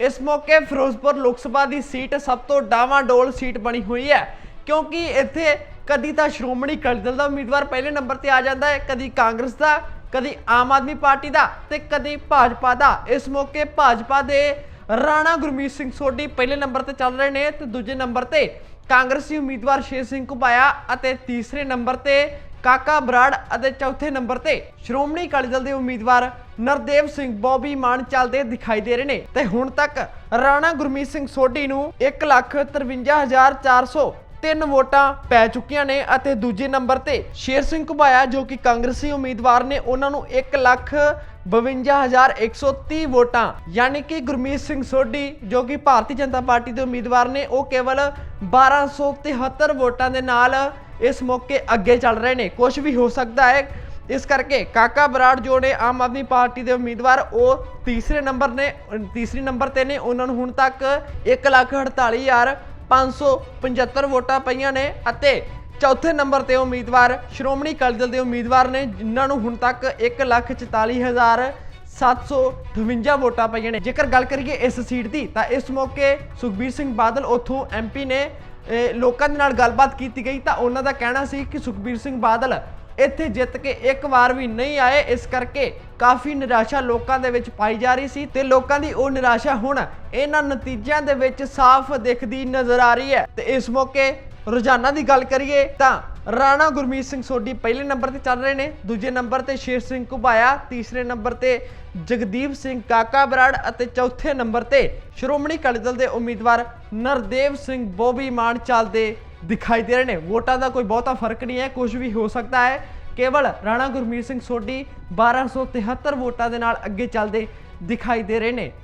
ਇਸ ਮੌਕੇ ਫਿਰੋਜ਼ਪੁਰ ਲੋਕ ਸਭਾ ਦੀ ਸੀਟ ਸਭ ਤੋਂ ਡਾਵਾਂਡੋਲ ਸੀਟ ਬਣੀ ਹੋਈ ਹੈ, ਕਿਉਂਕਿ ਇੱਥੇ ਕਦੀ ਤਾਂ ਸ਼੍ਰੋਮਣੀ ਅਕਾਲੀ ਦਲ ਦਾ ਉਮੀਦਵਾਰ ਪਹਿਲੇ ਨੰਬਰ ਤੇ ਆ ਜਾਂਦਾ ਹੈ, ਕਦੀ ਕਾਂਗਰਸ ਦਾ, ਕਦੀ ਆਮ ਆਦਮੀ ਪਾਰਟੀ ਦਾ ਤੇ ਕਦੀ ਭਾਜਪਾ ਦਾ। ਇਸ ਮੌਕੇ ਭਾਜਪਾ ਦੇ ਰਾਣਾ ਗੁਰਮੀਤ ਸਿੰਘ ਸੋਢੀ ਪਹਿਲੇ ਨੰਬਰ ਤੇ ਚੱਲ ਰਹੇ ਨੇ ਤੇ ਦੂਜੇ ਨੰਬਰ ਤੇ ਕਾਂਗਰਸੀ ਉਮੀਦਵਾਰ ਸ਼ੇਰ ਸਿੰਘ ਘੁਬਾਇਆ ਅਤੇ ਤੀਸਰੇ ਨੰਬਰ ਤੇ ਕਾਕਾ ਬਰਾੜ ਅਤੇ ਚੌਥੇ ਨੰਬਰ ਤੇ ਸ਼੍ਰੋਮਣੀ ਅਕਾਲੀ ਦਲ ਦੇ ਉਮੀਦਵਾਰ ਨਰਦੇਵ ਸਿੰਘ ਬੋਬੀ ਮਾਨ ਚੱਲਦੇ ਦਿਖਾਈ ਦੇ ਰਹੇ ਨੇ ਤੇ ਹੁਣ ਤੱਕ ਰਾਣਾ ਗੁਰਮੀਤ ਸਿੰਘ ਸੋਢੀ ਨੂੰ 153400 ਤਿੰਨ ਵੋਟਾਂ ਪੈ ਚੁੱਕੀਆਂ ਨੇ ਅਤੇ ਦੂਜੇ ਨੰਬਰ ਤੇ ਸ਼ੇਰ ਸਿੰਘ ਘੁਬਾਇਆ, ਜੋ ਕਿ ਕਾਂਗਰਸੀ ਉਮੀਦਵਾਰ ਨੇ, ਉਹਨਾਂ ਨੂੰ 1 ਲੱਖ 52130 ਵੋਟਾਂ। ਯਾਨੀ ਕਿ ਗੁਰਮੀਤ ਸਿੰਘ ਸੋਢੀ, ਜੋ ਕਿ ਭਾਰਤੀ ਜਨਤਾ ਪਾਰਟੀ ਦੇ ਉਮੀਦਵਾਰ ਨੇ, ਉਹ ਕੇਵਲ 1273 ਵੋਟਾਂ ਦੇ ਨਾਲ ਇਸ ਮੌਕੇ ਅੱਗੇ ਚੱਲ ਰਹੇ ਨੇ। ਕੁਝ ਵੀ ਹੋ ਸਕਦਾ ਹੈ ਇਸ ਕਰਕੇ ਕਾਕਾ ਬਰਾੜ ਜੋ ਨੇ ਆਮ ਆਦਮੀ ਪਾਰਟੀ ਦੇ ਉਮੀਦਵਾਰ, ਉਹ ਤੀਸਰੇ ਨੰਬਰ ਨੇ, ਤੀਸਰੇ ਨੰਬਰ ਤੇ ਨੇ। ਉਹਨਾਂ ਨੂੰ ਹੁਣ ਤੱਕ 148575 ਵੋਟਾਂ ਪਈਆਂ ਨੇ ਅਤੇ ਚੌਥੇ ਨੰਬਰ ਤੇ ਉਮੀਦਵਾਰ ਸ਼੍ਰੋਮਣੀ ਅਕਾਲੀ ਦਲ ਦੇ ਉਮੀਦਵਾਰ ਨੇ, ਜਿਨ੍ਹਾਂ ਨੂੰ ਹੁਣ ਤੱਕ 144758 ਵੋਟਾਂ ਪਈਆਂ ਨੇ। ਜੇਕਰ ਗੱਲ ਕਰੀਏ ਇਸ ਸੀਟ ਦੀ, ਤਾਂ ਇਸ ਮੌਕੇ ਸੁਖਬੀਰ ਸਿੰਘ ਬਾਦਲ ਉੱਥੋਂ ਐਮਪੀ ਨੇ ਲੋਕਾਂ ਦੇ ਨਾਲ ਗੱਲਬਾਤ ਕੀਤੀ ਗਈ, ਤਾਂ ਉਹਨਾਂ ਦਾ ਕਹਿਣਾ ਸੀ ਕਿ ਸੁਖਬੀਰ ਸਿੰਘ ਬਾਦਲ ਇੱਥੇ ਜਿੱਤ ਕੇ ਇੱਕ ਵਾਰ ਵੀ ਨਹੀਂ ਆਏ, ਇਸ ਕਰਕੇ ਕਾਫੀ ਨਿਰਾਸ਼ਾ ਲੋਕਾਂ ਦੇ ਵਿੱਚ ਪਾਈ ਜਾ ਰਹੀ ਸੀ ਤੇ ਲੋਕਾਂ ਦੀ ਉਹ ਨਿਰਾਸ਼ਾ ਹੁਣ ਇਹਨਾਂ ਨਤੀਜਿਆਂ ਦੇ ਵਿੱਚ ਸਾਫ਼ ਦਿਖਦੀ ਨਜ਼ਰ ਆ ਰਹੀ ਹੈ। ਤੇ ਇਸ ਮੌਕੇ ਰੋਜ਼ਾਨਾ ਦੀ ਗੱਲ ਕਰੀਏ ਤਾਂ ਰਾਣਾ ਗੁਰਮੀਤ ਸਿੰਘ ਸੋਢੀ ਪਹਿਲੇ ਨੰਬਰ ਤੇ ਚੱਲ ਰਹੇ ਨੇ, ਦੂਜੇ ਨੰਬਰ ਤੇ ਸ਼ੇਰ ਸਿੰਘ ਘੁਬਾਇਆ, ਤੀਸਰੇ ਨੰਬਰ ਤੇ ਜਗਦੀਪ ਸਿੰਘ ਕਾਕਾ ਬਰਾੜ ਅਤੇ ਚੌਥੇ ਨੰਬਰ ਤੇ ਸ਼੍ਰੋਮਣੀ ਅਕਾਲੀ ਦਲ ਦੇ ਉਮੀਦਵਾਰ ਨਰਦੇਵ ਸਿੰਘ ਬੋਬੀ ਮਾਨ ਚੱਲਦੇ ਦਿਖਾਈ ਦੇ ਰਹੇ ਨੇ। ਵੋਟਾਂ ਦਾ ਕੋਈ ਬਹੁਤਾ ਫ਼ਰਕ ਨਹੀਂ ਹੈ, ਕੁਝ ਵੀ ਹੋ ਸਕਦਾ ਹੈ। ਕੇਵਲ ਰਾਣਾ ਗੁਰਮੀਤ ਸਿੰਘ ਸੋਢੀ 1273 ਵੋਟਾਂ ਦੇ ਨਾਲ ਅੱਗੇ ਚੱਲਦੇ ਦਿਖਾਈ ਦੇ ਰਹੇ ਨੇ।